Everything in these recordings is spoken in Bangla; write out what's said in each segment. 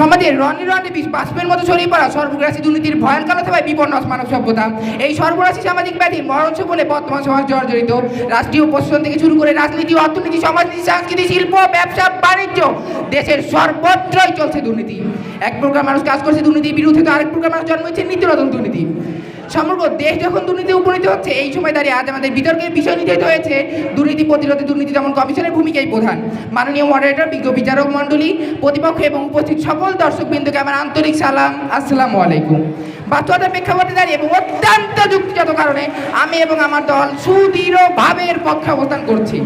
সমাজে রনে বিষ বাষ্পের মতো ছড়িয়ে পড়া সর্বগ্রাসী দুর্নীতির ভয়ঙ্কর কালতায় বিপন্ন মানব সভ্যতা। এই সর্বরাশি সামাজিক ব্যাধি বলে বর্তমান সমাজ জর্জরিত। রাষ্ট্রীয় প্রশাসন থেকে শুরু করে রাজনীতি অর্থনীতি, সমাজনীতি সংস্কৃতি শিল্প, ব্যবসা, বাণিজ্য, দেশের সর্বত্রই চলছে দুর্নীতি। এক প্রকার মানুষ কাজ করছে দুর্নীতির বিরুদ্ধে, তো আরেক প্রকার মানুষ জন্ম হচ্ছে নতুন দুর্নীতি। সমগ্র দেশ যখন দুর্নীতি উপনীত হচ্ছে, এই সময় দাঁড়িয়ে আজ আমাদের বিতর্কের বিষয় নির্ধারিত হয়েছে, দুর্নীতি প্রতিরোধে দুর্নীতি দমন কমিশনের ভূমিকাই প্রধান। মাননীয় মডারেটর বিজ্ঞ বিচারক মণ্ডলী, প্রতিপক্ষ এবং উপস্থিত সকল দর্শকবৃন্দকে আমার আন্তরিক সালাম, আসসালামু আলাইকুম। বাস্তবতার প্রেক্ষাপটে দাঁড়িয়ে এবং অত্যন্ত যুক্তিগত কারণে আমি এবং আমার দল সুদৃঢ়ভাবে পক্ষে অবস্থান করছি।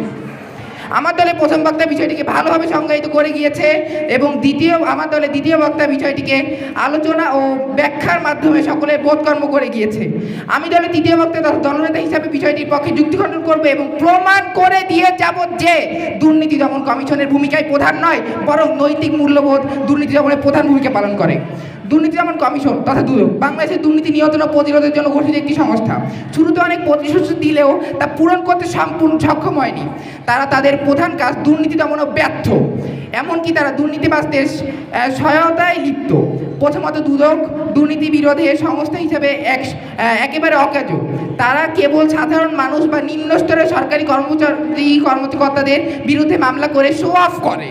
আমার দলে প্রথম বক্তা বিষয়টিকে ভালোভাবে সংজ্ঞায়িত করে গিয়েছে এবং দ্বিতীয়, আমার দলে দ্বিতীয় বক্তা বিষয়টিকে আলোচনা ও ব্যাখ্যার মাধ্যমে সকলের বোধকর্ম করে গিয়েছে। আমি দলে তৃতীয় বক্তা তথা দলনেতা হিসাবে বিষয়টির পক্ষে যুক্তি খণ্ডন করব এবং প্রমাণ করে দিয়ে যাব যে দুর্নীতি দমন কমিশনের ভূমিকায় প্রধান নয়, বরং নৈতিক মূল্যবোধ দুর্নীতি দমনের প্রধান ভূমিকা পালন করে। দুর্নীতি দমন কমিশন তথা দুদক, বাংলাদেশের দুর্নীতি নিয়ন্ত্রণ প্রতিরোধের জন্য গঠিত একটি সংস্থা। শুরুতে অনেক প্রতিশ্রুতি দিলেও তা পূরণ করতে সম্পূর্ণ সক্ষম হয়নি। তারা তাদের প্রধান কাজ দুর্নীতি দমনও ব্যর্থ। এমনকি তারা দুর্নীতিবাজদের সহায়তায় লিপ্ত। প্রথমত দুদক দুর্নীতি বিরোধে সংস্থা হিসেবে এক একেবারে অকাজ। তারা কেবল সাধারণ মানুষ বা নিম্ন স্তরের সরকারি কর্মচারী, কর্মকর্তাদের বিরুদ্ধে মামলা করে শো অফ করে।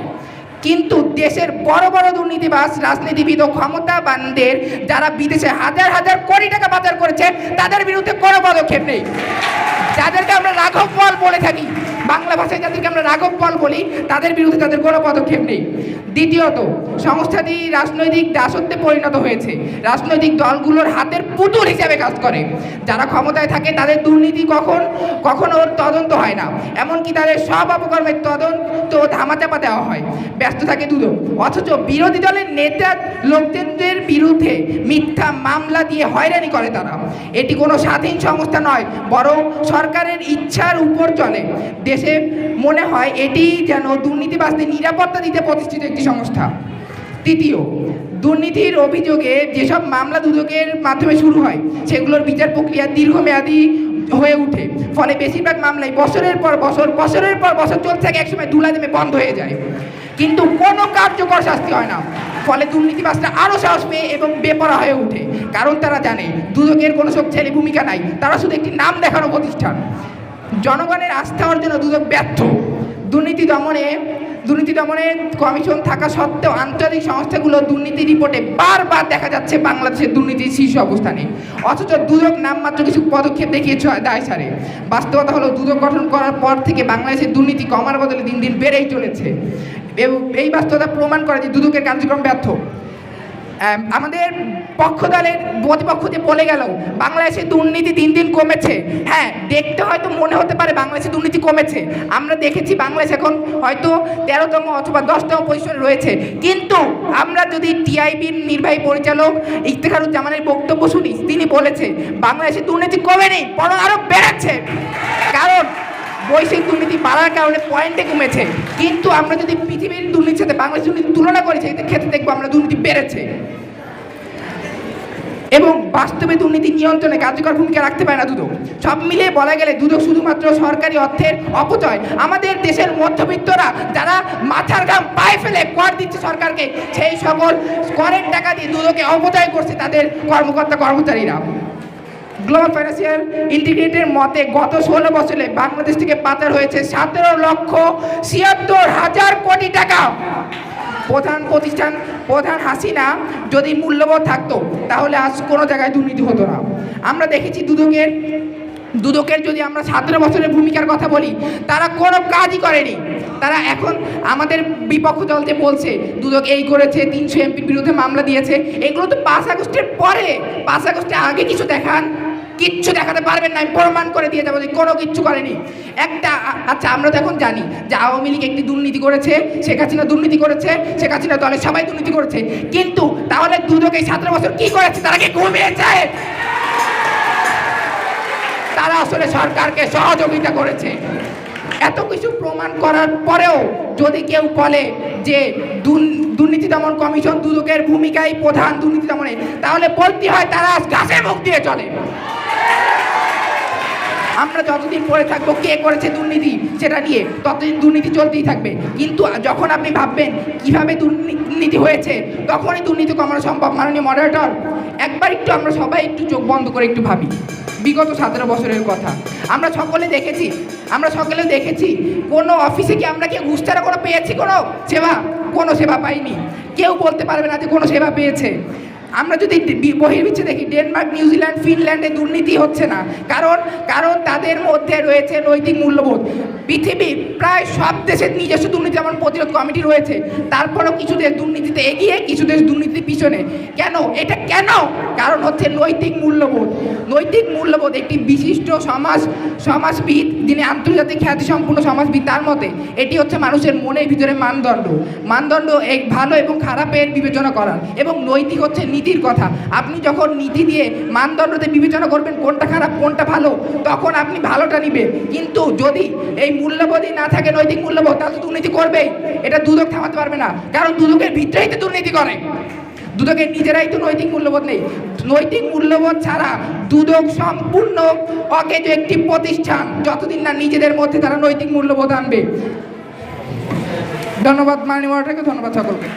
কিন্তু দেশের বড় বড় দুর্নীতিবাস রাজনীতিবিদ ও ক্ষমতাবানদের যারা বিদেশে হাজার হাজার কোটি টাকা পাচার করেছে, তাদের বিরুদ্ধে কোনো পদক্ষেপ নেই। যাদেরকে আমরা রাঘব বল বলে থাকি বাংলা ভাষায় যাদেরকে আমরা রাঘব পল বলি, তাদের বিরুদ্ধে তাদের কোনো পদক্ষেপ নেই। দ্বিতীয়ত, সংস্থাটি রাজনৈতিক দাসত্বে পরিণত হয়েছে। রাজনৈতিক দলগুলোর হাতের পুতুল হিসেবে কাজ করে। যারা ক্ষমতায় থাকে, তাদের দুর্নীতি কখন, কখনো তদন্ত হয় না। এমনকি তাদের সব অপকর্মের তদন্ত ধামাচাপা দেওয়া হয়। ব্যস্ত থাকে দুদক। অথচ বিরোধী দলের নেতা লোকজনদের বিরুদ্ধে মিথ্যা মামলা দিয়ে হয়রানি করে তারা। এটি কোনো স্বাধীন সংস্থা নয়, বরং সরকারের ইচ্ছার উপর চলে। দেশে মনে হয় এটি যেন দুর্নীতিবাসদের নিরাপত্তা দিতে প্রতিষ্ঠিত একটি সংস্থা। তৃতীয়, দুর্নীতির অভিযোগে যেসব মামলা দুদকের মাধ্যমে শুরু হয়, সেগুলোর বিচার প্রক্রিয়া দীর্ঘমেয়াদী হয়ে ওঠে। ফলে বেশিরভাগ মামলায় বছরের পর বছর, বছরের পর বছর চলতে থাকে একসময় দুলা দেমে বন্ধ হয়ে যায়। কিন্তু কোনো কার্যকর শাস্তি হয় না। ফলে দুর্নীতিবাসরা আরও সাহস পেয়ে এবং বেপরা হয়ে ওঠে। কারণ তারা জানে, দুদকের কোনো সব শক্তিশালী ভূমিকা নাই, তারা শুধু একটি নাম দেখানো প্রতিষ্ঠান। জনগণের আস্থা অর্জনে দুদক ব্যর্থ। দুর্নীতি দমনে দুর্নীতি দমনে কমিশন থাকা সত্ত্বেও আন্তর্জাতিক সংস্থাগুলো দুর্নীতি রিপোর্টে বারবার দেখা যাচ্ছে বাংলাদেশের দুর্নীতির শীর্ষ অবস্থানে। অথচ দুদক নামমাত্র কিছু পদক্ষেপ দেখিয়েছে দায় সারে। বাস্তবতা হলো দুদক গঠন করার পর থেকে বাংলাদেশের দুর্নীতি কমার বদলে দিন দিন বেড়েই চলেছে। এবং এই বাস্তবতা প্রমাণ করে যে দুদকের কার্যক্রম ব্যর্থ। আমাদের পক্ষ দলের প্রতিপক্ষ যে বলে গেল, বাংলাদেশে দুর্নীতি দিন দিন কমেছে। হ্যাঁ দেখতে হয়তো মনে হতে পারে বাংলাদেশে দুর্নীতি কমেছে। আমরা দেখেছি বাংলাদেশ এখন হয়তো তেরোতম অথবা দশতম পজিশনে রয়েছে। কিন্তু আমরা যদি টিআইবির নির্বাহী পরিচালক ইফতেখারুজ্জামানের বক্তব্য শুনি, তিনি বলেছে, বাংলাদেশে দুর্নীতি কমেনি, বরং আরও বেড়েছে। কারণ বৈশ্বিক দুর্নীতি বাড়ার কারণে পয়েন্টে কমেছে। কিন্তু আমরা যদি পৃথিবীর দুর্নীতির সাথে বাংলাদেশ দুর্নীতি তুলনা করি সেই ক্ষেত্রে দেখব আমরা দুর্নীতি বেড়েছে। এবং বাস্তবে দুর্নীতি নিয়ন্ত্রণে কার্যকর ভূমিকা রাখতে পারে না দুদক। সব মিলিয়ে বলা গেলে দুদক শুধুমাত্র সরকারি অর্থের অপচয়। আমাদের দেশের মধ্যবিত্তরা যারা মাথার ঘাম পায়ে ফেলে কর দিচ্ছে সরকারকে, সেই সকল করের টাকা দিয়ে দুদকে অপচয় করছে তাদের কর্মকর্তা কর্মচারীরা গ্লোবাল ফাইন্যান্সিয়াল ইন্টিগ্রেটের মতে গত ষোলো বছরে বাংলাদেশ থেকে পাচার হয়েছে সতেরো লক্ষ ছিয়াত্তর হাজার কোটি টাকা। প্রধান প্রতিষ্ঠান প্রধান হাসিনা যদি মূল্যবোধ থাকতো, তাহলে আজ কোনো জায়গায় দুর্নীতি হতো না। আমরা দেখেছি দুদকের দুদকের যদি আমরা সতেরো বছরের ভূমিকার কথা বলি, তারা কোনো কাজই করেনি। তারা এখন আমাদের বিপক্ষ দল যে বলছে, দুদক এই করেছে, তিনশো এমপির বিরুদ্ধে মামলা দিয়েছে, এগুলো তো পাঁচ আগস্টের পরে, পাঁচ আগস্টের আগে কিছু দেখান। কিচ্ছু দেখাতে পারবেন না, আমি প্রমাণ করে দিয়ে যাব যে কোনো কিচ্ছু করেনি। একটা আচ্ছা আমরা তো এখন জানি যে আওয়ামী লীগ একটি দুর্নীতি করেছে, শেখ হাসিনা দুর্নীতি করেছে, শেখ হাসিনা দলের সবাই দুর্নীতি করেছে। কিন্তু তাহলে দুদক এই সতেরো বছর কি করেছে? তারা কি ঘুমিয়েছে? তারা আসলে সরকারকে সহযোগিতা করেছে। এত কিছু প্রমাণ করার পরেও যদি কেউ বলে যে দুর্ন- দুর্নীতি দমন কমিশন দুদকের ভূমিকাই প্রধান দুর্নীতি দমনে, তাহলে বলতে হয় তারা গাছে মুখ দিয়ে চলে। আমরা যতদিন পড়ে থাকব, কে করেছে দুর্নীতি সেটা নিয়ে ততদিন দুর্নীতি চলতেই থাকবে। কিন্তু যখন আপনি ভাববেন কীভাবে দুর্নীতি হয়েছে, তখনই দুর্নীতি কমানো সম্ভব। মাননীয় মডারেটর একবার একটু আমরা সবাই একটু চোখ বন্ধ করে একটু ভাবি। বিগত সতেরো বছরের কথা। আমরা সকলে দেখেছি, আমরা সকলে দেখেছি, কোনো অফিসে কি আমরা কি ঘুষ ছাড়া কোনো পেয়েছি কোনো সেবা? কোনো সেবা পাইনি। কেউ বলতে পারবে না যে কোনো সেবা পেয়েছে। আমরা যদি বহির্বিচ্ছে দেখি, ডেনমার্ক, নিউজিল্যান্ড, ফিনল্যান্ডে দুর্নীতি হচ্ছে না। কারণ কারণ তাদের মধ্যে রয়েছে নৈতিক মূল্যবোধ। পৃথিবীর প্রায় সব দেশের নিজস্ব দুর্নীতি, যেমন প্রতিরোধ কমিটি রয়েছে, তারপরেও কিছু দেশ দুর্নীতিতে এগিয়ে, কিছু দেশ দুর্নীতির পিছনে। কেন? এটা কেন? কারণ হচ্ছে নৈতিক মূল্যবোধ। নৈতিক মূল্যবোধ একটি বিশিষ্ট সমাজ, সমাজবিদ, যিনি আন্তর্জাতিক খ্যাতিসম্পন্ন সমাজবিদ, তার মতে এটি হচ্ছে মানুষের মনের ভিতরে মানদণ্ড। মানদণ্ড এক ভালো এবং খারাপের বিবেচনা করার। এবং নৈতিক হচ্ছে নীতির কথা। আপনি যখন নীতি দিয়ে মানদণ্ডতে বিবেচনা করবেন কোনটা খারাপ, কোনটা ভালো, তখন আপনি ভালোটা নিবে কিন্তু যদি এই মূল্যবোধই না থাকে, নৈতিক মূল্যবোধ, তাহলে দুর্নীতি করবেই। এটা দুদক থামাতে পারবে না। কারণ দুদকের ভিতরেই তো দুর্নীতি করে। দুদকের নিজেরাই তো নৈতিক মূল্যবোধ নেই। নৈতিক মূল্যবোধ ছাড়া দুদক সম্পূর্ণ অকেজ একটি প্রতিষ্ঠান। যতদিন না নিজেদের মধ্যে তারা নৈতিক মূল্যবোধ আনবে। ধন্যবাদ, মাননীয় ধন্যবাদ সকলকে।